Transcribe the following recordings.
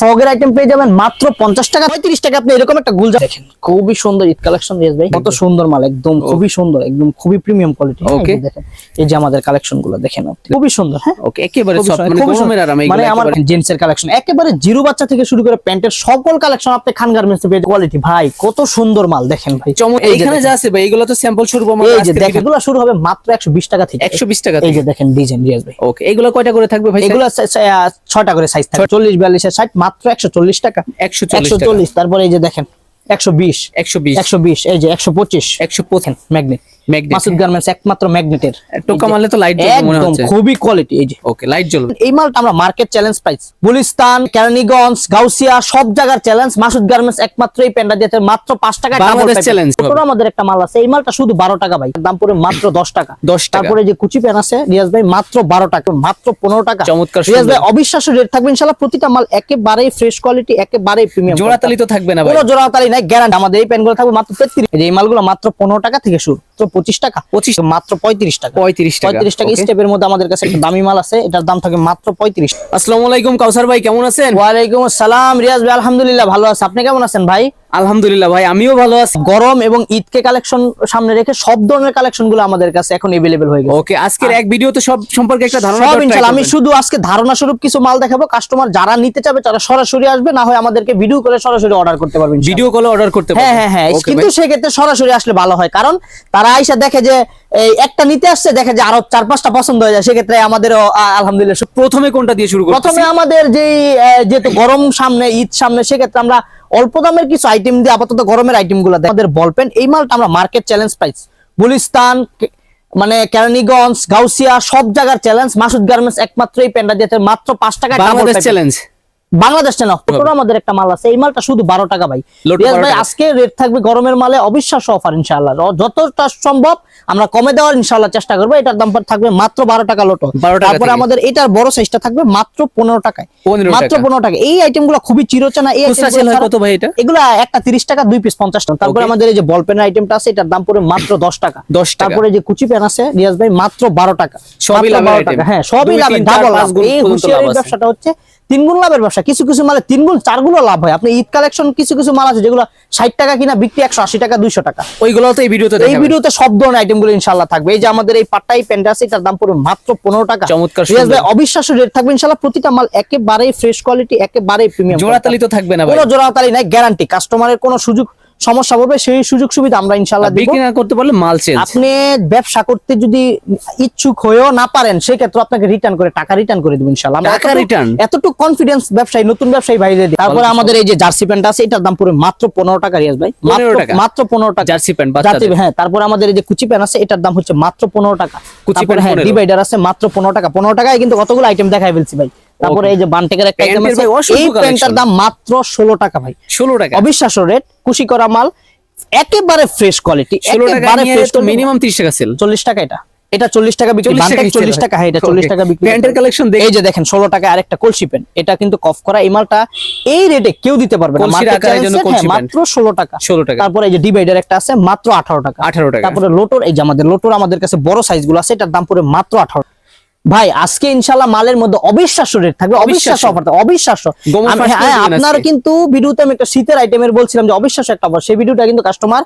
ফগের item পেয়ে যাবেন মাত্র পঞ্চাশ টাকা পঁয়ত্রিশ টাকা। আপনি এরকম একটা গুলজা দেখেন খুবই সুন্দর ঈদ কালেকশন কত সুন্দর মাল একদম খুবই সুন্দর একদম খুবই প্রিমিয়াম কোয়ালিটি ওকে দেখেন এই যে আমাদের কালেকশনগুলো দেখেন খুবই সুন্দর। হ্যাঁ ওকে একেবারে মানে, মানে আমার কালেকশন একেবারে জিরো বাচ্চা থেকে শুরু করে প্যান্টের সকল কালেকশন আপনি খান গার্মেন্টস পেয়ে কোয়ালিটি ভাই কত সুন্দর মাল দেখেন ভাই। এইখানে যা আছে ভাই এগুলো তো স্যাম্পল শুরু হবে এই যে দেখেন এগুলো শুরু হবে মাত্র 120 টাকা থেকে। 120 টাকা এই যে দেখেন ডিজাইন ভাই ওকে এগুলো কয়টা করে থাকবে ভাই এগুলো ছটা করে সাইজ থাকবে 40 42 60 শার্ট মাত্র একশো চল্লিশ টাকা। একশো চল্লিশ তারপরে এই যে দেখেন একশো বিশ একশো বিশ। একশো বিশ এই যে একশো পঁচিশ। একশো পঁচিশ। ম্যাগনেট। মাসুদ গার্মেন্টস একমাত্র ম্যাগনেটের। টোকা মারলে তো লাইট জ্বলবে মনে একদম খুবই কোয়ালিটি এই যে। ওকে লাইট জ্বলবে। এই মালটা আমরা market challenge price Gulistan Keraniganj Gausia সব জায়গার চ্যালেঞ্জ মাসুদ গার্মেন্টস একমাত্র এই প্যান্ডা দিয়েছে মাত্র পাঁচ টাকা বাংলাদেশ challenge হবে। আমাদের একটা মাল আছে। এই মালটা শুধু বারো টাকা ভাই। দাম পড়ে মাত্র দশ টাকা। 10 টাকা। তারপরে যে কুচি প্যান আছে রিয়াজ ভাই মাত্র বারো টাকা মাত্র পনেরো টাকা। চমৎকার রিয়াজ ভাই অবিশ্বাস্য রেট থাকবে ইনশাল্লাহ। প্রতিটা মাল একেবারেই ফ্রেশ কোয়ালিটি একেবারেই প্রিমিয়াম জোড়াতালি তো থাকবে না ভাই। কোনো জোড়াতালি নাই গ্যারান্টি আমাদের এই প্যানগুলো থাকবে মাত্র তেত্রিশ। এই মালগুলো মাত্র পনেরো টাকা থেকে শুরু। তো পঁচিশ টাকা? 25 মাত্র পঁয়ত্রিশ টাকা। 35 টাকা। পঁয়ত্রিশ টাকা। স্টেপের মধ্যে আমাদের কাছে একটা দামি মাল আছে। এটার দাম থাকে মাত্র পঁয়ত্রিশ। আসসালামু আলাইকুম কাউসার ভাই কেমন আছেন? ওয়ালাইকুম আসসালাম। রিয়াজ ভাই আলহামদুলিল্লাহ ভালো আছে। আপনি কেমন আছেন ভাই? আলহামদুলিল্লাহ ভাই আমিও ভালো আছি। গরম এবং ঈদকে কালেকশন সামনে রেখে সব ধরনের কালেকশনগুলো আমাদের কাছে এখন এভেলেবেল হয়ে গেছে। ওকে আজকের এক ভিডিওতে সব সম্পর্কে একটা ধারণা সব আমি শুধু আজকে ধারণা স্বরূপ কিছু মাল দেখাবো। কাস্টমার যারা নিতে চাবে তারা সরাসরি আসবে না হয় আমাদেরকে ভিডিও করে সরাসরি অর্ডার করতে পারবেন ভিডিও করে অর্ডার করতে হ্যাঁ হ্যাঁ হ্যাঁ কিন্তু সেক্ষেত্রে সরাসরি আসলে ভালো হয়। কারণ তারা আইসা দেখে যে এই একটা নিতে আসছে দেখে যে আরও চার পাঁচটা পছন্দ হয়ে যায় সেক্ষেত্রে আমাদেরও আলহামদুলিল্লাহ প্রথমে কোনটা দিয়ে শুরু প্রথমে আমাদের যে যেহেতু গরম সামনে ঈদ সামনে সেক্ষেত্রে আমরা অল্প দামের কিছু আইটেম দিয়ে আপাতত গরমের আইটেমগুলো আমাদের বল পেন এই মালটা আমরা মার্কেট চ্যালেঞ্জ প্রাইস গুলিস্তান কে- মানে কেরানীগঞ্জ গাউসিয়া সব জায়গার চ্যালেঞ্জ মাসুদ গার্মেন্টস একমাত্র এই প্যান্ডা দিয়েছে মাত্র পাঁচ টাকা চ্যালেঞ্জ বাংলাদেশ না পুরো আমাদের একটা মাল আছে। এই মালটা শুধু বারো টাকা ভাই। লোটো রিয়াজ 12 ভাই আজকে রেট থাকবে গরমের মালে অবিশ্বাস্য অফার ইনশাআল্লাহ। র- যতটা সম্ভব আমরা কমে দেওয়ার ইনশাআল্লাহ চেষ্টা করব। এটার দাম থাকবে মাত্র বারো টাকা লোটো। তারপরে আমাদের এটার বড় সাইজটা থাকবে মাত্র পনেরো টাকায়। মাত্র পনেরো টাকা। এই আইটেমগুলো খুবই চিরচেনা। এই এগুলা একটা তিরিশ টাকা দুই পিস পঞ্চাশ টাকা। তারপরে আমাদের এই যে বল পেনের আইটেমটা আছে এটার দাম পড়বে মাত্র দশ টাকা। 10 টাকা। তারপরে যে কুচি পেন আছে রিয়াজ ভাই মাত্র বারো টাকা। সবই মাত্র লাভের 12 item। টাকা। হ্যাঁ সবই ডাবল লাভ। এই হুঁশিয়ারির ব্যবসাটা হচ্ছে তিন গুণ লাভের ব্যবসা কিছু কিছু মালে তিন গুণ চার গুণ লাভ হয়। আপনি ঈদ কালেকশন কিছু কিছু মাল আছে যেগুলো ষাট টাকা কিনা বিক্রি একশো আশি টাকা দুইশো টাকা। ওইগুলো তো এই ভিডিওতে এই ভিডিওতে সব ধরনের আইটেমগুলো ইনশাল্লাহ থাকবে। এই যে আমাদের এই পাট্টাই প্যান্ট আছে এটার দাম পড়বে মাত্র পনেরো টাকা। চমৎকার অবিশ্বাস্য রেট থাকবে ইনশাল্লাহ প্রতিটা মাল একেবারেই ফ্রেশ কোয়ালিটি একেবারেই প্রিমিয়াম জোড়াতালি তো থাকবে না কোনো জোড়াতালি নাই গ্যারান্টি কাস্টমারের কোনো সুযোগ সমস্যা পড়বে সেই সুযোগ সুবিধা আমরা ইনশাল্লাহ দিব। বিক্রি না করতে পারলে মাল চেঞ্জ আপনি ব্যবসা করতে যদি ইচ্ছুক হয়েও না পারেন সেক্ষেত্রে আপনাকে রিটার্ন করে টাকা রিটার্ন করে দেবো ইনশাল্লাহ টাকা return? এতটুকু কনফিডেন্স ব্যবসায়ী নতুন ব্যবসায়ী বাইরে দিই। তারপরে আমাদের এই যে জার্সি প্যান্ট আছে এটার দাম পুরো মাত্র পনেরো টাকা রিয়াজ ভাই। মাত্র- টাকা? মাত্র পনেরো টাকা। জার্সি প্যান্ট বাচ্চাদের। হ্যাঁ তারপরে আমাদের এই যে কুচি প্যান্ট আছে এটার দাম হচ্ছে মাত্র পনেরো টাকা। কুচি প্যান্ট হ্যাঁ ডিভাইডার আছে মাত্র পনেরো টাকা। পনেরো টাকায় কিন্তু কতগুলো আইটেম দেখাই ফেলছি ভাই। তারপরে এই যে বান্টেকের একটা আইটেম আছে এই প্যান্টটার দাম মাত্র ষোলো টাকা ভাই। ষোলো টাকা। অবিশ্বাস্য রেট কুশি করা মাল একেবারে ফ্রেশ কোয়ালিটি একেবারে ফ্রেশ তো মিনিমাম ত্রিশ টাকা সেল চল্লিশ টাকা এটা। এটা চল্লিশ টাকা বিক্রি বানটেক 40 টাকা টাকা হ্যাঁ এটা চল্লিশ Okay. টাকা বিক্রি। প্যান্টের collection দেখি। এই যে দেখেন ষোলো টাকা আরেকটা কলসি পেন এটা কিন্তু কফ করা এই মালটা এই রেটে কেউ দিতে পারবে না। কলসির Market আকারের জন্য কলসি হ্যাঁ, মাত্র ষোলো টাকা। 16 টাকা। তারপরে এই যে ডিভাইডার একটা আছে মাত্র আঠারো টাকা। 18 টাকা। তারপরে লোটোর এই যে আমাদের লোটোর আমাদের কাছে বড় সাইজগুলো আছে এটার দাম পড়ে মাত্র আঠারো ভাই আজকে ইনশাল্লাহ মালের মধ্যে অবিশ্বাস্য রেট থাকবে অবিশ্বাস্য। অফার থাকবে অবিশ্বাস্য। হ্যাঁ আপনারা কিন্তু ভিডিওতে আমি একটা শীতের আইটেমের বলছিলাম যে অবিশ্বাস্য একটা অফার সেই ভিডিওটা কিন্তু কাস্টমার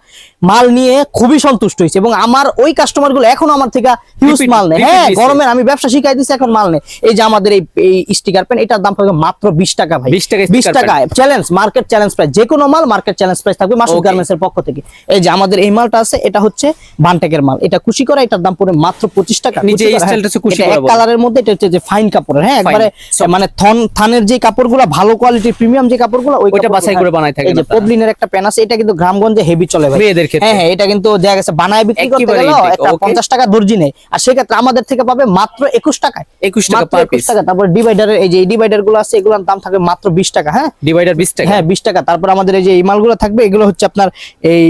মাল নিয়ে খুবই সন্তুষ্ট হয়েছে এবং আমার ওই কাস্টমারগুলো এখনও আমার থেকে হিউজ মাল নেই হ্যাঁ গরমের আমি ব্যবসা শিখাই দিচ্ছি এখন মাল নেই। এই যে আমাদের এই এই স্টিকার পেন এটার দাম থাকবে মাত্র বিশ টাকা ভাই। 20 টাকা বিশ টাকা চ্যালেঞ্জ মার্কেট চ্যালেঞ্জ প্রাইস যে কোনো মাল মার্কেট চ্যালেঞ্জ প্রাইস থাকবে মাসুদ গার্মেন্টস এর পক্ষ থেকে। এই যে আমাদের এই মালটা আছে এটা হচ্ছে বানটেকের মাল। এটা খুশি করা এটার দাম পড়ে মাত্র পঁচিশ টাকা। হ্যাঁ। স্টাইলটা এটা করা। কালারের মধ্যে এটা হচ্ছে যে ফাইন কাপড়ের হ্যাঁ? একবারে মানে থন থানের যে কাপড়গুলো ভালো কোয়ালিটির প্রিমিয়াম যে কাপড়গুলো ওইটা বাছাই করে হ্যাঁ। বানায় থাকেন এই যে পবলিনের একটা প্যান আছে এটা কিন্তু গ্রামগঞ্জে হেভি চলে ভাই। মেয়েদের ক্ষেত্রে। হ্যাঁ হ্যাঁ এটা কিন্তু দেখা গেছে বানায় বিক্রি করতে গেল একটা okay. পঞ্চাশ টাকা দর্জি নেই আর সেক্ষেত্রে আমাদের থেকে পাবে মাত্র একুশ টাকায়। 21 টাকা 21 piece। টাকা। তারপর ডিভাইডারের এই যে ডিভাইডারগুলো আছে এগুলোর দাম থাকবে মাত্র বিশ টাকা হ্যাঁ? ডিভাইডার বিশ টাকা। হ্যাঁ বিশ টাকা। তারপর আমাদের এই যে এই মালগুলো থাকবে এগুলো হচ্ছে আপনার এই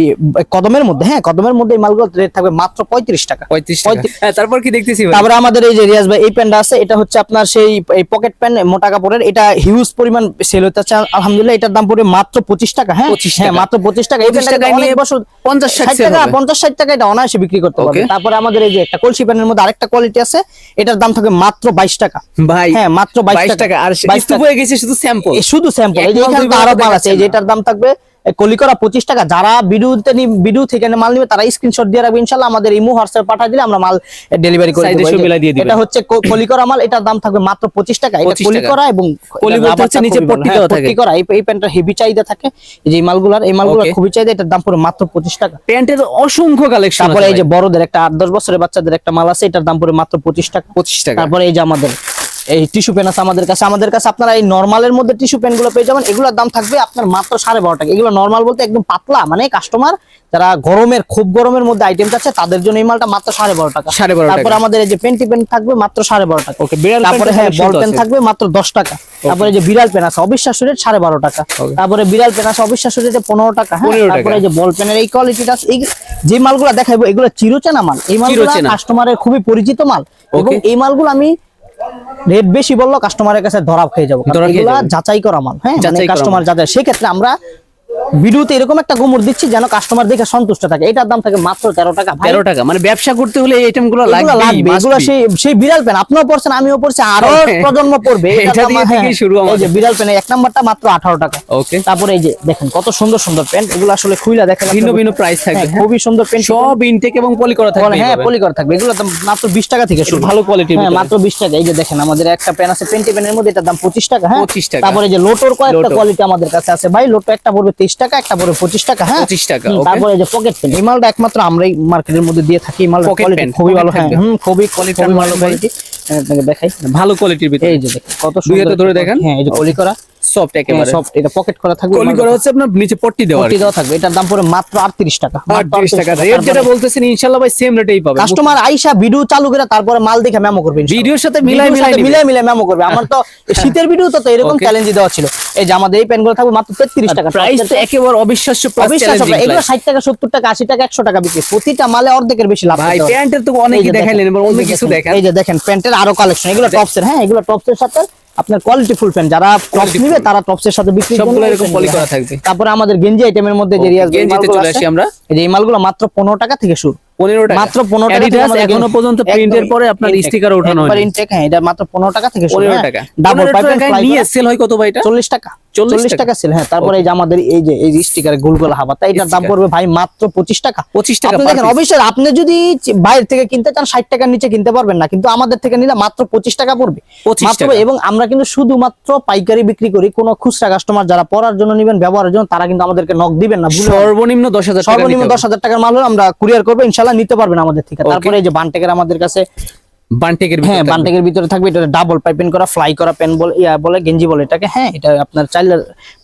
কদমের মধ্যে হ্যাঁ? কদমের মধ্যে এই মালগুলো রেট থাকবে মাত্র পঁয়ত্রিশ টাকা। পঁয়ত্রিশ টাকা। হ্যাঁ তারপর কি দেখতেছি তারপরে আমাদের এই যে রিয়াজ ভাই এই প্যান্টটা আছে। এটা হচ্ছে আপনার সেই পকেট প্যান্ট মোটা কাপড়ের। এটা হিউজ পরিমাণ সেল হচ্ছে আলহামদুলিল্লাহ এটার দাম পড়বে মাত্র পঁচিশ টাকা হ্যাঁ? হ্যাঁ মাত্র পঁচিশ টাকা। এই 25 টাকায় নিয়ে বছর 50 ষাট টাকা পঞ্চাশ ষাট টাকা এটা অনায়াসে বিক্রি করতে পারবে। তারপরে আমাদের এই যে একটা কলসি প্যান্টের মধ্যে আরেকটা কোয়ালিটি আছে এটার দাম থাকবে মাত্র বাইশ টাকা। ভাই হ্যাঁ মাত্র বাইশ টাকা। আর 22 স্তূপ হয়ে গেছে শুধু স্যাম্পল শুধু স্যাম্পল এই যে এখানে আরও মাল আছে এই যে এটার দাম থাকবে এ, কলিকরা পঁচিশ টাকা যারা ভিডিওতে ভিডিও থেকে মাল নিবে তারা স্ক্রিনশট দিয়ে রাখবে ইনশাল্লাহ আমাদের ইমো হোয়াটসঅ্যাপ পাঠিয়ে দিলে আমরা মাল ডেলিভারি করে দেবো। এটা হচ্ছে ক- কলিকরা মাল এটার দাম থাকবে মাত্র পঁচিশ টাকা। এটা 25 টাকা। কলিকরা এবং কলি বলতে হচ্ছে নিচে। পট্টি হ্যাঁ, করা। এই প্যান্টটা হেভি চাহিদা থাকে। এই যে এই মালগুলার এই মালগুলো খুবই চাহিদা এটার দাম পড়বে মাত্র পঁচিশ টাকা। প্যান্টের অসংখ্য কালেকশন তারপরে এই যে বড়দের একটা আট দশ বছরের বাচ্চাদের একটা মাল আছে এটার দাম পড়বে মাত্র পঁচিশ টাকা। 25 টাকা। তারপরে এই যে আমাদের এই টিস্যু পেন আছে আমাদের কাছে। আমাদের কাছে আপনারা এই নর্মালের মধ্যে টিস্যু পেনগুলো পেয়ে যাবেন। এগুলোর দাম থাকবে আপনার মাত্র সাড়ে বারো টাকা। এগুলো নর্মাল বলতে একদম পাতলা মানে কাস্টমার যারা গরমের খুব গরমের মধ্যে আইটেম আছে তাদের জন্য এই মালটা মাত্র সাড়ে বারো টাকা। 12.5 টাকা। তারপরে আমাদের এই যে পেন্টি পেন থাকবে মাত্র সাড়ে বারো টাকা। Okay, বিড়াল তারপরে হ্যাঁ বল পেন থাকবে মাত্র দশ টাকা। তারপরে এই যে বিড়াল পেন আছে অবিশ্বাস রেট সাড়ে বারো টাকা। তারপরে বিড়াল পেন আছে অবিশ্বাস রেটে পনেরো টাকা হ্যাঁ? তারপরে এই যে বল পেনের এই কোয়ালিটিটা এই যে মালগুলো দেখাবো এগুলো চিরচেনা মাল। এই মালগুলো। কাস্টমারের খুবই পরিচিত মাল। এবং এই মালগুলো আমি রেট বেশি বলল কাস্টমারের কাছে ধরা খেয়ে যাব। যাচাই করা মাল হ্যাঁ? মানে কাস্টমার যাচাই সেক্ষেত্রে আমরা ভিডিওতে এরকম একটা গুমর দিচ্ছি যেন কাস্টমার দেখে সন্তুষ্ট থাকে। এটার দাম থাকে মাত্র তেরো টাকা তেরো টাকা। মানে ব্যবসা করতে হলে এই আইটেমগুলো লাগবে এগুলো সেই সেই বিড়াল পেন আপনিও পড়ছেন আমিও পড়ছি আরও হ্যাঁ। প্রজন্ম পড়বে। এটা দিয়ে হ্যাঁ, শুরু এই যে বিড়াল পেন এক নাম্বারটা মাত্র আঠারো টাকা। ওকে তারপরে এই যে দেখেন কত সুন্দর সুন্দর পেন এগুলো আসলে খুইলা দেখা ভিন্ন ভিন্ন প্রাইস থাকবে হ্যাঁ। খুবই সুন্দর পেন সব ইনটেক এবং পলি করা থাকবে হ্যাঁ। পলি করা থাকবে। এগুলো দাম মাত্র বিশ টাকা থেকে শুরু। ভালো কোয়ালিটির হ্যাঁ মাত্র বিশ টাকা। এই যে দেখেন আমাদের একটা পেন আছে পেন্টি পেনের মধ্যে এটার দাম পঁচিশ টাকা হ্যাঁ। 25 টাকা। তারপরে যে লোটোর কয়েকটা কোয়ালিটি আমাদের কাছে আছে। ভাই লোটো একটা পড়বে তেইশ টাকা একটা বড় পঁচিশ টাকা হ্যাঁ? 25 টাকা, তারপরে যে পকেট পেন এই মালটা একমাত্র আমরাই মার্কেটের মধ্যে দিয়ে থাকি এই মালটা খুবই ভালো হ্যাঁ খুবই কোয়ালিটি ভালো pen, কোয়ালিটি দেখাই। ভালো কোয়ালিটির ভিতরে। এই যে কত সুন্দর ধরে দেখেন। হ্যাঁ এই যে কলি করা। সফট একেবারে। সব এটা পকেট করা থাকবে কলি করা হচ্ছে আপনার নিচে পট্টি দেওয়া পট্টি দেওয়া থাকবে। এটার দাম পড়ে মাত্র আটত্রিশ টাকা। 38 টাকা। রেট যেটা বলতেছেন ইনশাআল্লাহ ভাই সেম রেটেই পাবে কাস্টমার আইসা ভিডিও চালু করে তারপরে মাল দেখে মেমো করবে ভিডিওর সাথে মিলাই মিলাই মিলাই মিলাই মেমো করবে। আমার তো শীতের ভিডিও তো এরকম চ্যালেঞ্জ দেওয়া ছিল। এই যে আমাদের এই পেনগুলো থাকবে মাত্র 33 টাকা। প্রাইস তো একেবারে অবিশ্বাস্য অবিশ্বাস্য এগুলো 60 টাকা 70 টাকা 80 টাকা 100 টাকা বিক্রি। প্রতিটা মালে অর্ধেকের বেশি লাভ ভাই। প্যান্টের তো অনেকই দেখাইলেন এবার অন্য কিছু দেখেন। এই যে দেখেন প্যান্টের আরও কালেকশন এগুলো টপসের হ্যাঁ এগুলো টপসের সাথে আপনার কোয়ালিটি ফুল প্যান্ট যারা টপস নিবে তারা টপসের সাথে বিক্রি সবগুলো এরকম পলি করা থাকবে। তারপরে আমাদের গেঞ্জি আইটেমের মধ্যে যে রিয়াজ গেঞ্জিতে চলে আসি আমরা। এই যে এই মালগুলো মাত্র 15 টাকা থেকে শুরু। 15 টাকা। মাত্র 15 টাকা থেকে এখনও পর্যন্ত প্রিন্টের পরে আপনার স্টিকার ওঠানো হয় প্রিন্ট হ্যাঁ এটা মাত্র 15 টাকা থেকে শুরু 15 হ্যাঁ। টাকা। ডাবল 15 পাইপ টাকায় নিয়ে সেল হয় কত ভাই এটা? 40 টাকা। 40 40 টাকা। সেল হ্যাঁ তারপরে এই যে আমাদের এই যে এই স্টিকার গোল গোল হাবাতা এটার দাম পড়বে ভাই মাত্র 25 টাকা। 25 টাকা দেখেন অবশ্যই আপনি যদি বাইরে থেকে কিনতে চান 60 টাকার নিচে কিনতে পারবেন না কিন্তু আমাদের থেকে নিলে মাত্র 25 টাকা পড়বে। মাত্র এবং আমরা কিন্তু শুধুমাত্র পাইকারি বিক্রি করি কোন খুচরা কাস্টমার যারা পড়ার জন্য নেবেন ব্যবহারের জন্য তারা কিন্তু আমাদেরকে নক দিবেন না সর্বনিম্ন 10000 টাকা সর্বনিম্ন দশ হাজার টাকার মাল আমরা কুরিয়ার করব ইনশাল্লাহ নিতে পারবেন আমাদের থেকে তারপরে এই যে বানটেকের আমাদের কাছে বানটেকের হ্যাঁ ভিতরে বানটেকের ভিতরে থাকবে এটা ডাবল পাইপিং করা ফ্লাই করা পেন বলে ইয়া বলে গেঞ্জি বলে এটাকে। হ্যাঁ এটা আপনার চাইলে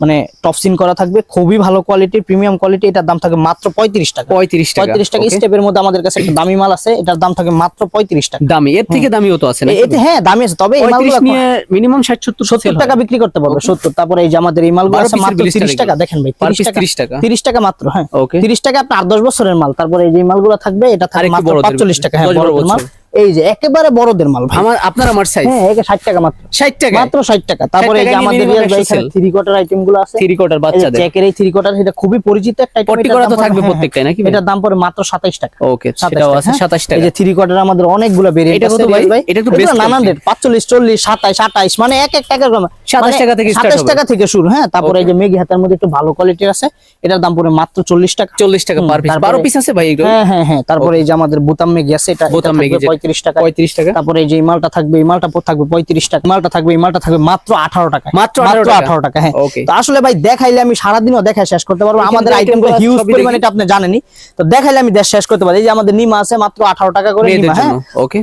মানে টপসিন করা থাকবে খুবই ভালো কোয়ালিটির প্রিমিয়াম কোয়ালিটি এটার দাম থাকে মাত্র পঁয়ত্রিশ টাকা। 35 টাকা পঁয়ত্রিশ টাকা স্টেপের মধ্যে আমাদের কাছে একটা দামি মাল আছে এটার দাম থাকে মাত্র পঁয়ত্রিশ টাকা। দামি এর থেকে দামিও তো আছে না এতে হ্যাঁ দামি আছে তবে এই মালগুলো নিয়ে মিনিমাম 60 70 সত্তর টাকা বিক্রি করতে পারবে সত্তর। তারপরে এই যে আমাদের এই মালগুলো আছে মাত্র তিরিশ টাকা। দেখেন ভাই তিরিশ টাকা। 30 টাকা। তিরিশ টাকা মাত্র হ্যাঁ। Okay. তিরিশ টাকা আপনার আট দশ বছরের মাল তারপরে এই যে মালগুলো থাকবে এটা থাকবে মাত্র পাঁচচল্লিশ টাকা হ্যাঁ 10 বড় মাল। এই যে একেবারে বড়দের মাল আমার আপনার আমার সাইজ হ্যাঁ একে ষাট টাকা মাত্র। 60 টাকা মাত্র ষাট টাকা। তারপরে এই যে আমাদের minimum রিয়াজ ভাই 100 থ্রি কোয়ার্টার আইটেমগুলো আছে। থ্রি কোয়ার্টার বাচ্চাদের। জ্যাকের এই থ্রি কোয়ার্টার এটা খুবই পরিচিত একটা এটার করা তো থাকবে হ্যাঁ, প্রত্যেকটাই নাকি? এটার দাম পড়ে মাত্র সাতাইশ টাকা। ওকে সেটাও আছে হ্যাঁ। 27 এই যে থ্রি কোয়ার্টার আমাদের অনেকগুলো ভেরিয়েন্ট এটা কত ভাই? এটা নানান রেট পাঁচচল্লিশ চল্লিশ সাতাইশ আঠাইশ মানে এক এক টাকার কম 27 টাকা থেকে start সাতাইশ হবে। টাকা থেকে শুরু হ্যাঁ। তারপরে এই যে মেগি হাতের মধ্যে একটু ভালো কোয়ালিটির আছে এটার দাম পড়ে মাত্র চল্লিশ টাকা। 40 টাকা পার পিস 12 পিস আছে ভাই এগুলো? হ্যাঁ হ্যাঁ হ্যাঁ। তারপরে এই যে আমাদের বোতাম মেগি আছে এটা বোতাম মেগি পঁয়ত্রিশ টাকা 35 টাকা? তারপরে এই যে মালটা থাকবে এই মালটা থাকবে পঁয়ত্রিশ টাকা। মালটা থাকবে এই মালটা থাকবে মাত্র আঠারো টাকা মাত্র আঠারো টাকা? হ্যাঁ। তো আসলে ভাই দেখাইলে আমি সারাদিনও দেখা শেষ করতে পারব। আমাদের আইটেমগুলো হিউজ পরিমাণে আপনি জানেনই। তো দেখাইলে আমি দেশ শেষ করতে পারি। এই যে আমাদের নিমা আছে মাত্র আঠারো টাকা করে নিমা হ্যাঁ।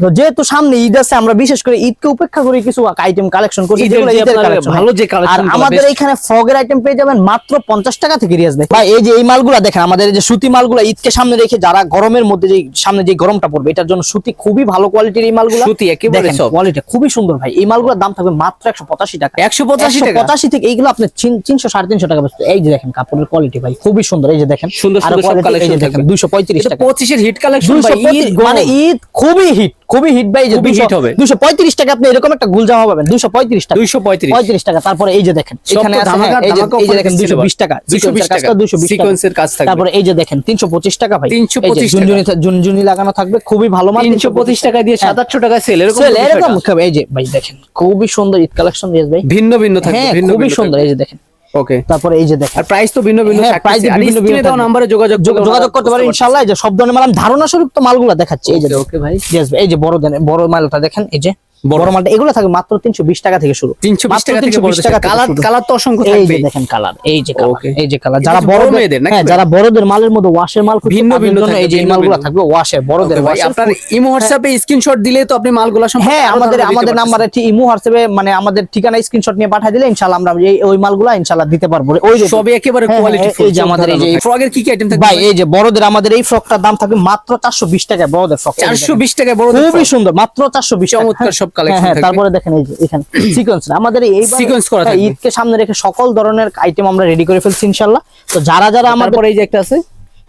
তো যেহেতু সামনে ঈদ আছে আমরা বিশেষ করে ঈদকে উপেক্ষা করে কিছু আইটেম কালেকশন করছি ঈদের যেগুলো যে ঈদের আপনার collection, ভালো হ্যাঁ। যে আর আমাদের এখানে ফগের আইটেম পেয়ে যাবেন মাত্র পঞ্চাশ টাকা থেকে রিয়াজ ভাই। ভাই এই যে এই মালগুলা দেখেন আমাদের এই যে সুতি মালগুলা ঈদকে সামনে রেখে যারা গরমের মধ্যে যে সামনে যে গরমটা পড়বে এটার জন্য সুতি খুবই ভালো কোয়ালিটির এই মালগুলো? সুতি একেবারে soft। কোয়ালিটি খুবই সুন্দর ভাই। এই মালগুলোর দাম থাকবে মাত্র একশো পঁচাশি টাকা। 185 টাকা? পঁচাশি থেকে এইগুলো আপনি তিনশো সাড়ে তিনশো টাকা বেচতে এই যে দেখেন কাপড়ের কোয়ালিটি ভাই খুবই সুন্দর। এই যে দেখেন সুন্দর সুন্দর সব কালেকশন দেখেন থাকবে। দুইশো পঁয়ত্রিশ এটা টাকা। হিট কালেকশন 235 মানে ঈদ খুবই হিট খুবই হিট ভাই যে খুবই hit হবে। দুশো পঁয়ত্রিশ টাকা আপনি এরকম একটা গুলজামা পাবেন। দুশো পঁয়ত্রিশ টাকা। দুইশো পঁয়ত্রিশ। পঁয়ত্রিশ টাকা। তারপরে এই যে দেখেন এখানে আছে হ্যাঁ, এই যে এই যে দেখেন দিচ্ছে দুশো এবার। বিশ টাকা 220 টাকা। দুশো বিশ Sequence এর কাজ থাকবে। তারপরে এই যে দেখেন তিনশো পঁচিশ টাকা ভাই। 325 এই যে ঝুনঝুনি ঝুনঝুনি লাগানো থাকবে খুবই ভালো মান তিনশো পঁচিশ টাকা দিয়ে হ্যাঁ। সাত আটশো টাকা সেল এরকম এরকম এই যে ভাই দেখেন খুবই সুন্দর ঈদ কালেকশন দিয়ে ভাই। ভিন্ন ভিন্ন থাকবে হ্যাঁ খুবই সুন্দর এই যে দেখেন। ওকে তারপরে এই যে দেখেন। আর প্রাইস তো ভিন্ন ভিন্ন হ্যাঁ, থাকবে। নাম্বারে যোগাযোগ যোগাযোগ করতে পারেন ইনশাআল্লাহ এই যে সব ধরনের মাল ধারণা স্বরূপ তো মালগুলো দেখাচ্ছে এই যে okay, ভাই। ভাই, এই যে বড় বড় মালটা দেখেন এই যে। বড়। মালটা এগুলো থাকে মাত্র তিনশো বিশ টাকা থেকে শুরু। 320 মাত্র টাকা থেকে 320 টাকা কালার কালার তো অসংখ্য এই যে দেখেন কালার এই যে এই যে কালার। যারা বড় মেয়েদের হ্যাঁ যারা বড়দের মালের মধ্যে ওয়াশের মাল ভিন্ন ভিন্ন এই যে মালগুলো থাকবে ওয়াশের বড়দের ভাই আপনার ইমো হোয়াটসঅ্যাপে স্ক্রিনশট দিলে তো আপনি মালগুলো হ্যাঁ আমাদের আমাদের নাম্বারে ইমো হোয়াটসঅ্যাপে মানে আমাদের ঠিকানা স্ক্রিনশট নিয়ে পাঠিয়ে দিলে ইনশাআল্লাহ আমরা এই ওই মালগুলো ইনশাআল্লাহ দিতে পারব। ওই যে সবই একেবারে হ্যাঁ, কোয়ালিটি হ্যাঁ, এই যে আমাদের এই যে ফ্রগের কি কি আইটেম থাকবে ভাই এই যে বড়দের আমাদের এই ফ্রকটার দাম থাকবে মাত্র চারশো বিশ টাকা বড়দের ফ্রক 420 টাকা বড় খুবই সুন্দর মাত্র চারশো বিশ চমৎকার সব collection হ্যাঁ তারপরে দেখেন এই যে এখানে সিকোয়েন্স আমাদের এই করা ঈদকে সামনে রেখে সকল ধরনের আইটেম আমরা রেডি করে ফেলছি ইনশাল্লাহ তো যারা যারা আমার পরে এই যে একটা আছে।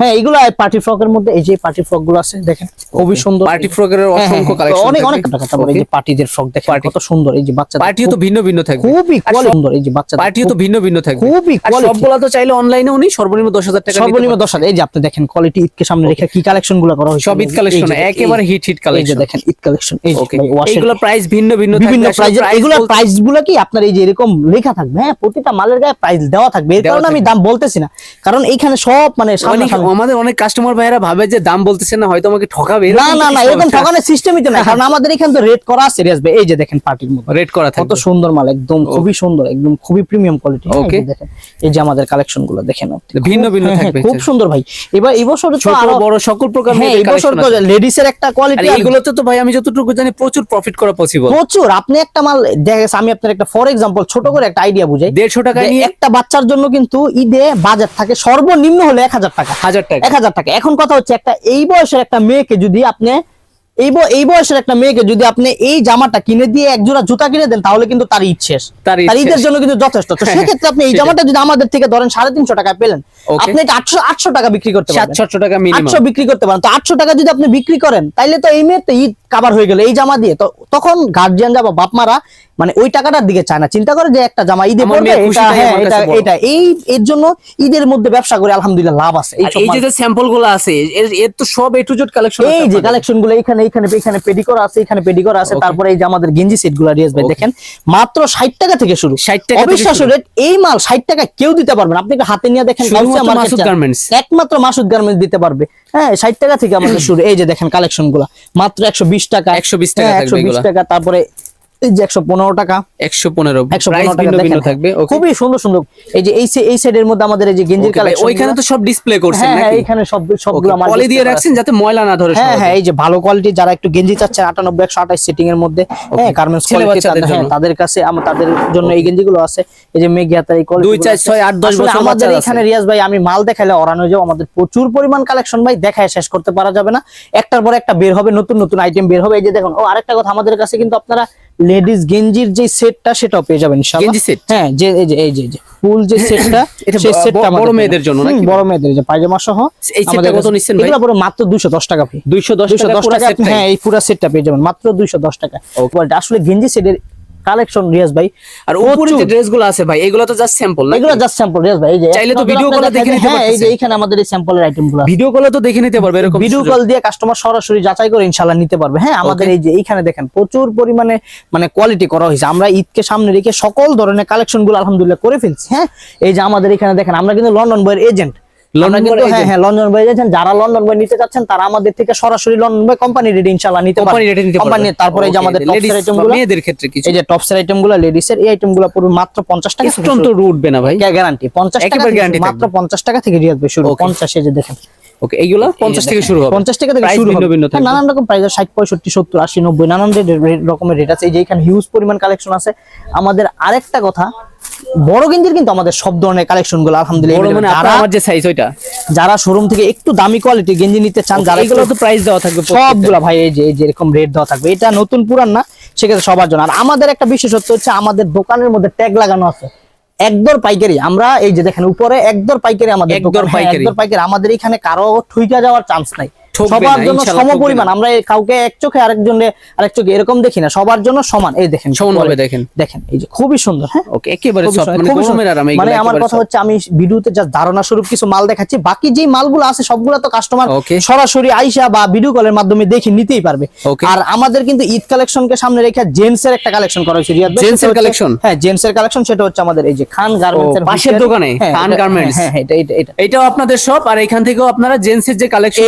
হ্যাঁ এগুলো পার্টি ফ্রকের মধ্যে এই যে পার্টি ফ্রকগুলো আছে দেখেন খুবই সুন্দর। পার্টি ফ্রকের হ্যাঁ, হ্যাঁ, অসংখ্য হ্যাঁ, কালেকশন অনেক অনেক টাকা তারপরে এই যে পার্টিদের ফ্রক দেখেন কত সুন্দর এই যে বাচ্চা পার্টিও তো ভিন্ন ভিন্ন থাকবে। খুবই সুন্দর এই যে বাচ্চা পার্টিও তো ভিন্ন ভিন্ন থাকবে। খুবই। সবগুলা তো চাইলে অনলাইনে উনি সর্বনিম্ন দশ হাজার টাকা সর্বনিম্ন দশ হাজার এই যে আপনি দেখেন কোয়ালিটি ঈদকে সামনে রেখে কি কালেকশনগুলো করা হয়েছে। সব ঈদ কালেকশন একেবারে হিট হিট কালেকশন এই যে দেখেন ঈদ কালেকশন এই যে এইগুলো প্রাইস ভিন্ন ভিন্ন বিভিন্ন প্রাইজের price এগুলোর বলতে- প্রাইসগুলো কি আপনার এই যে এরকম লেখা থাকবে? হ্যাঁ প্রতিটা মালের গায়ে প্রাইস দেওয়া থাকবে। এর কারণে আমি দাম বলতেছি না। কারণ এইখানে সব মানে অনেক সামনাসামনি- আমাদের অনেক কাস্টমার ভাইরা ভাবে যে দাম বলতেছে না হয়তো আমাকে ঠকাবে না না না এরকম ঠকানোর সিস্টেমই তো না কারণ আমাদের এখানে তো রেট করা আছে রেস ভাই এই যে দেখেন পার্টির মধ্যে। রেট করা থাকে কত সুন্দর মাল একদম খুবই সুন্দর একদম খুবই প্রিমিয়াম কোয়ালিটি Okay. দেখেন এই যে আমাদের কালেকশনগুলো দেখেন আপনি। ভিন্ন ভিন্ন হ্যাঁ, হ্যাঁ, থাকবে খুব সুন্দর ভাই। এবার এই বছর তো আরও বড় সকল প্রকার হ্যাঁ এই বছর তো লেডিস এর একটা কোয়ালিটি এইগুলোতে তো ভাই আমি যতটুকু জানি প্রচুর প্রফিট করা পসিবল প্রচুর আপনি একটা মাল দেখেন আমি আপনার একটা ফর এক্সাম্পল ছোট করে একটা আইডিয়া বুঝাই। দেড়শো টাকা নিয়ে একটা বাচ্চার জন্য কিন্তু ঈদে বাজার থাকে সর্বনিম্ন হলে এক হাজার টাকা। হাজার টাকা। এক হাজার টাকা। এখন কথা হচ্ছে একটা এই বয়সের একটা মেয়েকে যদি আপনি এই এই বয়সের একটা মেয়েকে যদি আপনি এই জামাটা কিনে দিয়ে এক জোড়া জুতা কিনে দেন তাহলে কিন্তু তার ঈদ শেষ। তার ঈদ ঈদের জন্য কিন্তু যথেষ্ট। তো সেক্ষেত্রে আপনি এই জামাটা যদি আমাদের থেকে ধরেন সাড়ে তিনশো টাকায় পেলেন আপনি এটা আটশো আটশো টাকা বিক্রি করতে পারেন সাতশো টাকা আটশো বিক্রি করতে পারেন। তো আটশো টাকা যদি আপনি বিক্রি করেন তাহলে তো এই মেয়ের তো ঈদ কাবার হয়ে গেল এই জামা দিয়ে। তখন গার্জিয়ানরা বা বাপ মারা মানে ওই টাকাটার দিকে চায় না। চিন্তা করে যে একটা জামা ঈদে পড়বে এটা হ্যাঁ এই এর জন্য ঈদের মধ্যে ব্যবসা করে আলহামদুলিল্লাহ লাভ আছে। এই যে স্যাম্পলগুলো আছে এর তো সব এ টু জেড কালেকশন এই যে কালেকশনগুলো এখানে এখানে এখানে পেডি করা আছে এখানে পেডি করা আছে তারপরে এই যে আমাদের গেঞ্জি সেটগুলো রিয়াজ ভাই দেখেন মাত্র ষাট টাকা থেকে শুরু। 60 টাকা অবিশ্বাস্য রেট এই মাল ষাট টাকা কেউ দিতে পারবে না। আপনি হাতে নিয়ে দেখেন মাসুদ গার্মেন্টস। একমাত্র মাসুদ গার্মেন্টস দিতে পারবে। হ্যাঁ ষাট টাকা থেকে আমাদের শুরু। এই যে দেখেন কালেকশনগুলা মাত্র একশো বিশ টাকা। 120 টাকা থাকবে একশো বিশ টাকা তারপরে এই যে একশো পনেরো টাকা। একশো পনেরো। একশো পনেরো টাকা ভিন্ন ভিন্ন দেখেন। থাকবে খুবই সুন্দর সুন্দর। এই যে এই এই সাইডের মধ্যে আমাদের এই যে গেঞ্জির Okay, ওইখানে তো সব ডিসপ্লে করছেন হ্যাঁ হ্যাঁ এখানে সব সবগুলো আমার পলি দিয়ে রাখছেন যাতে ময়লা না ধরে হ্যাঁ হ্যাঁ এই যে ভালো কোয়ালিটি যারা একটু গেঞ্জি চাচ্ছেন আটানব্বই একশো আঠাশ সেটিং এর মধ্যে হ্যাঁ গার্মেন্টস হ্যাঁ। তাদের কাছে আমার তাদের জন্য এই গেঞ্জিগুলো আছে। এই যে মেঘ হাতার এই quality দুই, চার, ছয়, আট, দশ বছর আমাদের এখানে রিয়াজ ভাই আমি মাল দেখাইলে অরানো যাও আমাদের প্রচুর পরিমাণ কালেকশন ভাই দেখায় শেষ করতে পারা যাবে না। একটার পর একটা বের হবে নতুন নতুন আইটেম বের হবে। এই যে দেখুন ও আরেকটা কথা আমাদের কাছে কিন্তু আপনারা লেডিস গেঞ্জির যে সেটটা সেটাও পেয়ে যাবেন ইনশাআল্লাহ। গেঞ্জি সেট? হ্যাঁ যে এই যে এই যে ফুল যে সেটটা সেই সেটটা বড় মেয়েদের জন্য নাকি? বড় মেয়েদের যে পায়জামা সহ এই সেটটা কত নিছেন ভাই? এগুলো পুরো মাত্র 210 টাকা ভাই 210 210 টাকা হ্যাঁ এই পুরো সেটটা পেয়ে যাবেন মাত্র 210 টাকা। আসলে গেঞ্জি সেটের কালেকশন রিয়াজ ভাই। আর উপরে যে প্রচুর। ড্রেসগুলো আছে ভাই এগুলো তো জাস্ট স্যাম্পল এগুলো জাস্ট স্যাম্পল রিয়াজ ভাই এই যে চাইলে তো call-এ আপনার দেখে নিতে হ্যাঁ এই যে এখানে আমাদের এই স্যাম্পলের আইটেমগুলো ভিডিও কলে তো দেখে নিতে পারবে এরকম ভিডিও কল দিয়ে কাস্টমার সরাসরি যাচাই করে ইনশাল্লাহ নিতে পারবে। হ্যাঁ আমাদের এই যে এইখানে দেখেন প্রচুর পরিমাণে মানে কোয়ালিটি করা হয়েছে। আমরা ঈদকে সামনে রেখে সকল ধরনের কালেকশনগুলো আলহামদুলিল্লাহ করে ফেলছি হ্যাঁ? এই যে আমাদের এখানে দেখেন আমরা কিন্তু লন্ডন বইয়ের এজেন্ট লন্ডন হ্যাঁ? হ্যাঁ যারা লন্ডন নিতে চাচ্ছেন তারা আমাদের থেকে সরাসরি লন্ডন কোম্পানি রেট ইনশাল্লাহ নিতে কোম্পানি তারপরে এই যে আমাদের মেয়েদের ক্ষেত্রে কিছু? এই যে টপস আইটেমগুলো লেডিস এর এই আইটেমগুলো পুরো মাত্র 50 টাকা শুরু। না ভাই। গ্যারান্টি 50 টাকা একেবারে থেকে guarantee শুরু, মাত্র থাকবে। 50 টাকা থেকে শুরু। 50 এই যে দেখেন। ওকে এইগুলো পঞ্চাশ থেকে শুরু হবে। টাকা থেকে শুরু হবে। হ্যাঁ, নানান রকম প্রাইস ষাট পঁয়ষট্টি সত্তর আশি নব্বই নানান রে- রে- রকমের রেট আছে। এই যে এখানে হিউজ পরিমাণ কালেকশন আছে। আমাদের আরেকটা কথা বড় গেঞ্জির কিন্তু আমাদের সব ধরনের কালেকশনগুলো আলহামদুলিল্লাহ মানে যারা আমার যে সাইজ ওইটা। যারা শোরুম থেকে একটু দামি কোয়ালিটি গেঞ্জি নিতে চান যারা তো প্রাইস দেওয়া থাকবে। সবগুলা ভাই এই যে এই যে এরকম রেট দেওয়া থাকবে। এটা নতুন পুরান না সেক্ষেত্রে সবার জন্য। আর আমাদের একটা বিশেষত্ব হচ্ছে আমাদের দোকানের মধ্যে ট্যাগ লাগানো আছে। একদর পাইকারি। আমরা এই যে দেখেন উপরে একদর পাইকারি আমাদের একদর হ্যাঁ, পাইকারি। আমাদের এখানে কারও ঠুইকা যাওয়ার চান্স নাই। সবার জন্য ইনশাআল্লাহ সম পরিমাণ। আমরা কাউকে এক চোখে আরেকজন আরেক চোখে এরকম দেখি না সবার জন্য সমান। এই দেখেন সমানভাবে উপরে। দেখেন। দেখেন এই যে খুবই সুন্দর হ্যাঁ? ওকে একেবারে মানে মানে আমার কথা হচ্ছে আমি ভিডিওতে জাস্ট ধারণা স্বরূপ কিছু মাল দেখাচ্ছি বাকি যে মালগুলো আছে সবগুলো তো কাস্টমার সরাসরি আইসা বা ভিডিও কলের মাধ্যমে দেখে নিতেই পারবে। আর আমাদের কিন্তু ঈদ কালেকশনকে সামনে রেখে জেন্টস এর একটা কালেকশন করা হয়েছে রিয়াদ সেটা এর কালেকশন হ্যাঁ জেন্টস এর কালেকশন সেটা হচ্ছে আমাদের এই যে খান গার্মেন্টস এর পাশের দোকানে, হ্যাঁ, খান garments। হ্যাঁ হ্যাঁ এটা এটা এটা। এটাও আপনাদের শপ আর এখান থেকেও আপনারা জেন্টস এর যে কালেকশন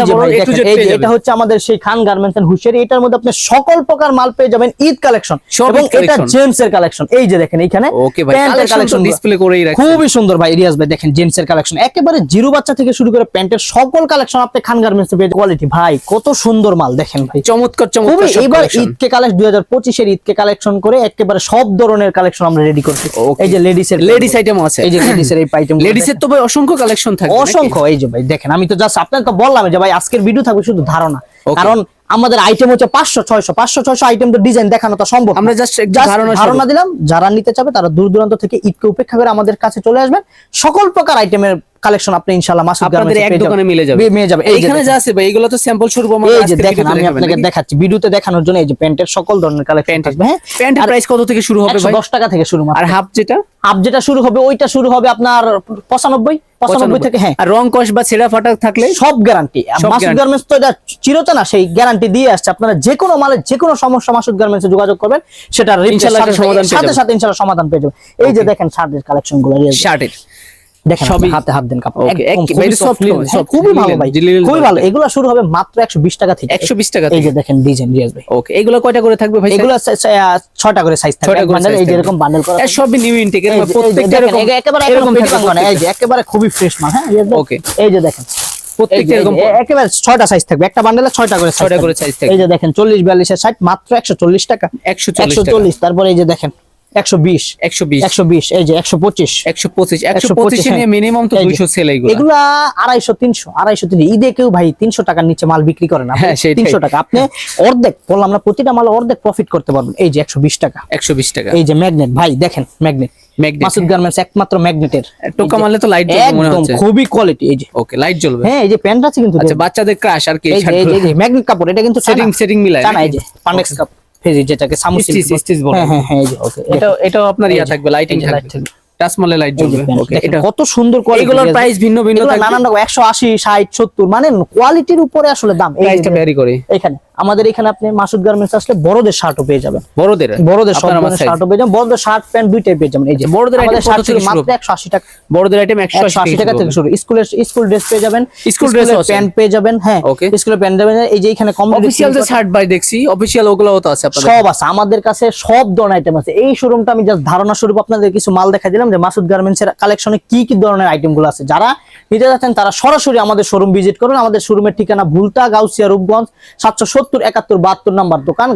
আছে যে এই বাচ্চা যে বড় ভাই দেখেন, এই যে এটা হচ্ছে আমাদের সেই খান গার্মেন্টস এন্ড হুশিয়ারি। এটার মধ্যে আপনি সকল প্রকার মাল পেয়ে যাবেন ঈদ কালেকশন এবং এটা। জেন্টস এর কালেকশন এই যে দেখেন ওকে ভাই কালেকশন ডিসপ্লে করেই রাখছেন। খুবই সুন্দর ভাই রিয়াজ ভাই দেখেন এর কালেকশন একেবারে জিরো বাচ্চা থেকে শুরু করে প্যান্টের সকল কালেকশন আপনি খান গার্মেন্টস পেয়ে কোয়ালিটি ভাই কত সুন্দর মাল দেখেন ভাই। চমৎকার চমৎকার এবার ঈদকে কালেকশন দুই হাজার পঁচিশের ঈদকে কালেকশন করে একেবারে সব ধরনের কালেকশন আমরা রেডি করছি. এই যে লেডিস এর লেডিস আইটেম আছে। এই যে লেডিস এর এই আইটেম লেডিস এর তো ভাই অসংখ্য কালেকশন নাকি? অসংখ্য। এই যে ভাই দেখেন আমি তো জাস্ট আপনাকে বললাম যে ভাই আজকের ভিডিও থাকবে শুধু ধারণা। কারণ আমাদের আইটেম হচ্ছে পাঁচশো ছয়শো। পাঁচশো ছয়শো আইটেম তো ডিজাইন দেখানো তো সম্ভব আমরা জাস্ট ধারণা ধারণা দিলাম যারা নিতে চাবে তারা দূর দূরান্ত থেকে ঈদকে উপেক্ষা করে আমাদের কাছে চলে আসবেন। সকল প্রকার আইটেমের কালেকশন আপনি ইনশাআল্লাহ মাসুদ আপনাদের এক দোকানে মিলে যাবে। পেয়ে যাবে। এইখানে যা আছে ভাই এগুলো তো স্যাম্পল স্বরূপ আমরা এই যে দেখেন আমি আপনাকে নাকি? দেখাচ্ছি। ভিডিওতে দেখানোর জন্য এই যে প্যান্টের সকল ধরনের কালেকশন প্যান্ট থাকবে হ্যাঁ? প্যান্টের প্রাইস কত থেকে শুরু হবে ভাই? দশ টাকা থেকে শুরু মাত্র। আর হাফ যেটা? হাফ যেটা শুরু হবে ওইটা শুরু হবে আপনার পঁচানব্বই পঁচানব্বই থেকে হ্যাঁ। আর রং কস বা ছেঁড়া ফাটা থাকলে? সব গ্যারান্টি মাসুদ। গার্মেন্টস তো এটা চিরচেনা সেই গ্যারান্টি দিয়ে আসছে। আপনারা যে কোনো মালের যে কোনো সমস্যা মাসুদ গার্মেন্টস যোগাযোগ করবেন সেটা ইনশাআল্লাহ সমাধান পেয়ে সাথে যাবেন। সাথে ইনশাআল্লাহ সমাধান পেয়ে যাবেন। এই যে দেখেন শার্টের কালেকশনগুলো শার্টের। দেখেন সবই- সবই হাতে হাত দেন কাপড়। Okay, একদম এক- খুবই এটা soft soft linen, হবে, soft খুবই ভালো ভাই খুবই ভালো। এগুলো শুরু হবে মাত্র একশো বিশ টাকা থেকে। 120 টাকা এই যে দেখেন ডিজাইন রিয়াজ ভাই ওকে এগুলো কয়টা করে থাকবে ভাই এগুলো সে- সে, আহ, ছয়টা করে সাইজ থাকবে। ছয়টা এক করে bundle, size এই যে বান্ডেল করা সবই নিউ ইনটেক এর এই যে- এই যে প্রত্যেকটা দেখেন, এরকম একে- একেবারে এরকম এই যে খুবই ফ্রেশ মাল হ্যাঁ? রিয়াজ এই যে দেখেন। প্রত্যেকটা এরকম একেবারে সাইজ থাকবে। একটা বান্ডেলে ছয়টা করে করে size থাকবে। এই যে দেখেন চল্লিশ বিয়াল্লিশের ষাট মাত্র একশো চল্লিশ টাকা। 140 একশো টাকা। চল্লিশ তারপরে এই যে দেখেন একশো বিশ। 120 একশো বিশ এই যে একশো পঁচিশ। একশো 125 এ নিয়ে। মিনিমাম তো এই যে, 200 সেল এইগুলো। এগুলা আড়াইশো তিনশো আড়াইশো তিনশো। ঈদে কেউ ভাই তিনশো টাকার নিচে মাল বিক্রি করে না। তিনশো টাকা। আপনি অর্ধেক বললাম না প্রতিটা মাল অর্ধেক প্রফিট করতে পারবেন। এই যে একশো বিশ টাকা। 120 টাকা। এই যে ম্যাগনেট ভাই দেখেন ম্যাগনেট। মাসুদ গার্মেন্টস একমাত্র ম্যাগনেটের টোকা মারলে তো লাইট জ্বলবে মনে হচ্ছে। খুবই কোয়ালিটি এই যে। ওকে লাইট জ্বলবে। হ্যাঁ এই যে প্যান্ট আছে কিন্তু আচ্ছা বাচ্চাদের ক্রাশ আর কি এই যে ম্যাগনেট কাপড় এটা কিন্তু সেটিং সেটিং মিলায় চায়না, এই যে পান্ডেক্স কাপ ফেজি যেটাকে। হ্যাঁ হ্যাঁ হ্যাঁ ওকে এটা এটাও আপনার ইয়া থাকবে লাইটিং থাকবে। লাইট জ্বলবে। ওকে এটা কত সুন্দর কোয়ালিটি এগুলোর প্রাইস ভিন্ন ভিন্ন থাকবে। নানান রকম একশো আশি ষাট সত্তর মানে কোয়ালিটির উপরে আসলে দাম। এই যে প্রাইসটা ভ্যারি করে। এখানে। আমাদের এখানে আপনি মাসুদ গার্মেন্টস আসলে বড়দের শার্টও পেয়ে যাবেন। বড়দের? বড়দের শার্টও পেয়ে যাবেন। বড়দের শার্ট প্যান্ট দুইটাই পেয়ে যাবেন। এই যে বড়দের কত শার্ট ছিল মাত্র একশো আশি টাকা। বড়দের আইটেম 180 টাকা থেকে শুরু। স্কুলের স্কুল ড্রেস পেয়ে যাবেন ও আছে? প্যান্ট পেয়ে যাবেন হ্যাঁ. স্কুলের প্যান্ট যাবেন। এই যে এখানে কম অফিসিয়াল যে শার্ট বাই দেখছি অফিসিয়াল ওগুলোও তো আছে আপনাদের। সব আছে। আমাদের কাছে সব ধরনের আইটেম আছে। এই শোরুমটা আমি জাস্ট ধারণা স্বরূপ আপনাদের কিছু মাল দেখা দিলাম যে মাসুদ গার্মেন্টস এর কালেকশনে কি কি ধরনের আইটেমগুলো আছে। যারা নিতে যাচ্ছেন তারা সরাসরি আমাদের শোরুম ভিজিট করুন। আমাদের শোরুমের ঠিকানা ভুলতা গাউসিয়া রূপগঞ্জ সাতশো সত্তর একাত্তর বাহাত্তর নাম্বার দোকান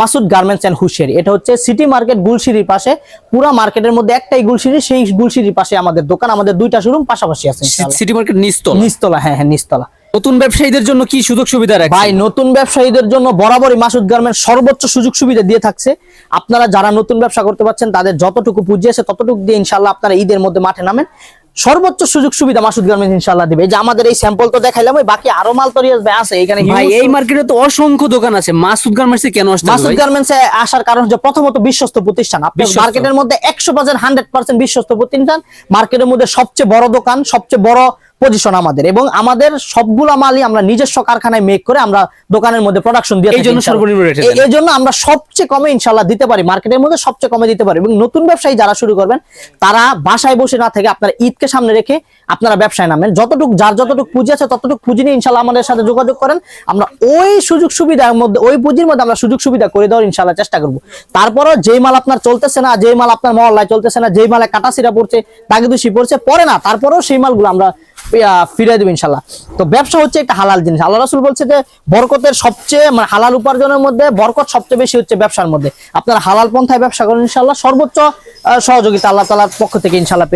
মাসুদ গার্মেন্টস এন্ড হুশিয়ারি। এটা হচ্ছে সিটি মার্কেট গুলশিরির পাশে। পুরা মার্কেটের মধ্যে একটাই গুলশিরি সেই গুলশিরির পাশে আমাদের দোকান। আমাদের দুইটা শোরুম পাশাপাশি আছে সিটি মার্কেট নিস্তল নিচতলা হ্যাঁ হ্যাঁ নিচতলা। নতুন ব্যবসায়ীদের জন্য কি সুযোগ সুবিধা রাখছে ভাই নতুন ব্যবসায়ীদের জন্য বরাবরই মাসুদ গার্মেন্টস সর্বোচ্চ সুযোগ সুবিধা দিয়ে থাকছে। আপনারা যারা নতুন ব্যবসা করতে পারছেন তাদের যতটুকু পুঁজি আছে ততটুকু দিয়ে ইনশাল্লাহ আপনারা ঈদের মধ্যে মাঠে নামেন। সর্বোচ্চ সুযোগ সুবিধা মাসুদ গার্মেন্টস ইনশাআল্লাহ দিবে। এই যে আমাদের এই স্যাম্পল তো দেখাইলাম ওই বাকি আরও মাল তো রিয়াজ ভাই আছে এখানে ভাই এই মার্কেটে তো অসংখ্য দোকান আছে। মাসুদ গার্মেন্টসে কেন আসতে মাসুদ গার্মেন্টসে আসার কারণ হচ্ছে প্রথমত বিশ্বস্ত প্রতিষ্ঠান। আপনি। মার্কেটের মধ্যে একশো পার্সেন্ট হান্ড্রেড পার্সেন্ট বিশ্বস্ত প্রতিষ্ঠান। মার্কেটের মধ্যে সবচেয়ে বড় দোকান সবচেয়ে বড় পজিশন আমাদের এবং আমাদের সবগুলা মালই আমরা নিজস্ব কারখানায় মেক করে আমরা দোকানের মধ্যে প্রোডাকশন দিয়ে এই জন্য সর্বনিম্ন এই- জন্য আমরা সবচেয়ে কমে ইনশাল্লাহ দিতে পারি মার্কেটের মধ্যে সবচেয়ে কমে দিতে পারি এবং নতুন ব্যবসায়ী যারা শুরু করবেন তারা বাসায় বসে না থেকে আপনারা ঈদকে সামনে রেখে আপনারা ব্যবসায় নামেন। যতটুকু যার যতটুকু পুঁজি আছে ততটুকু পুঁজি নিয়ে ইনশাল্লাহ আমাদের সাথে যোগাযোগ করেন। আমরা ওই সুযোগ সুবিধার মধ্যে ওই পুঁজির মধ্যে আমরা সুযোগ সুবিধা করে দেওয়ার ইনশাল্লাহ চেষ্টা করব। তারপরও যেই মাল আপনার চলতেছে না যেই মাল আপনার মহল্লায় চলতেছে না যেই মালে কাটা সিরা পড়ছে দাগিদুষি পড়ছে পরে না তারপরেও সেই মালগুলো আমরা ফিরে দেবে ইনশাল্লাহ। তো ব্যবসা হচ্ছে একটা হালাল জিনিস। আল্লাহ রাসুল বলছে যে, বরকতের সবচেয়ে মানে হালাল উপার্জনের মধ্যে বরকত সবচেয়ে বেশি হচ্ছে ব্যবসার মধ্যে। আপনারা হালাল পন্থায় ব্যবসা করেন ইনশাল্লাহ। সর্বোচ্চ সহযোগিতা আল্লাহ তালার পক্ষ থেকে ইনশাল্লাহ